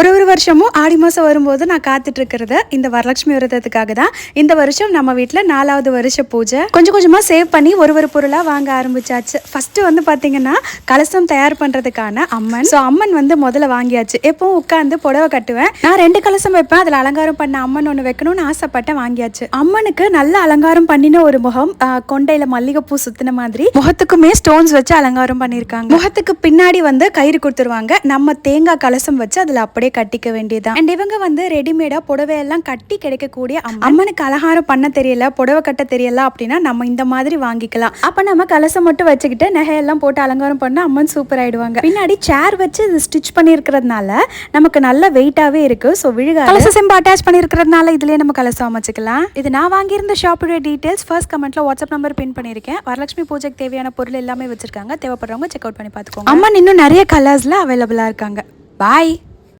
ஒரு ஒரு வருஷமும் ஆடி மாதம் வரும்போது நான் காத்துட்டு இருக்கிறது இந்த வரலட்சுமி விரதத்துக்காக தான். இந்த வருஷம் நம்ம வீட்டில் நாலாவது வருஷ பூஜை. கொஞ்சம் கொஞ்சமாக சேவ் பண்ணி ஒரு ஒரு பொருளாக வாங்க ஆரம்பிச்சாச்சு. ஃபஸ்ட்டு வந்து பார்த்தீங்கன்னா கலசம் தயார் பண்ணுறதுக்கான அம்மன். ஸோ அம்மன் வந்து முதல்ல வாங்கியாச்சு. எப்பவும் உட்காந்து புடவை கட்டுவேன். நான் ரெண்டு கலசம் வைப்பேன். அதில் அலங்காரம் பண்ண அம்மன் ஒன்று வைக்கணும்னு ஆசைப்பட்டேன் வாங்கியாச்சு. அம்மனுக்கு நல்ல அலங்காரம் பண்ணின ஒரு முகம் கொண்டையில் மல்லிகைப்பூ சுத்தின மாதிரி. முகத்துக்குமே ஸ்டோன்ஸ் வச்சு அலங்காரம் பண்ணியிருக்காங்க முகத்துக்கு பின்னாடி வந்து கயிறு கொடுத்துருவாங்க. நம்ம தேங்காய் கலசம் வச்சு அதில் அப்படியே கட்டிக்க வேண்டியதுதான். அண்ட் இவங்க வந்து ரெடிமேடா புடவையெல்லாம் கட்டி கிடைக்கக்கூடிய அம்மன். அம்மனுக்கு அலங்காரம் பண்ண தெரியல புடவை கட்ட தெரியல அப்படின்னா நம்ம இந்த மாதிரி வாங்கிக்கலாம். அப்ப நம்ம கலசம் மட்டும் வச்சுக்கிட்டு நகையெல்லாம் போட்டு அலங்காரம் பண்ணா அம்மன் சூப்பர் ஆயிடுவாங்க. பின்னாடி சேர் வச்சு இது ஸ்டிச் பண்ணியிருக்கிறதுனால நமக்கு நல்ல வெயிட்டாவே இருக்கு. ஸோ விழுக கலச செம்பு அட்டாச் பண்ணியிருக்கிறதுனால இதுலயே நம்ம கலசம் அமைச்சுக்கலாம். இது நான் வாங்கியிருந்த ஷாப்போட டீடைல்ஸ் ஃபர்ஸ்ட் கமெண்ட்ல வாட்ஸ்அப் நம்பர் பின் பண்ணியிருக்கேன். வரலட்சுமி பூஜைக்கு தேவையான பொருள் எல்லாமே வச்சிருக்காங்க. தேவைப்படுறவங்க செக் அவுட் பண்ணி பார்த்துக்கோங்க. அம்மன் இன்னும் நிறைய கலர்ஸ்ல அவைலபிளா இருக்காங்க. பாய்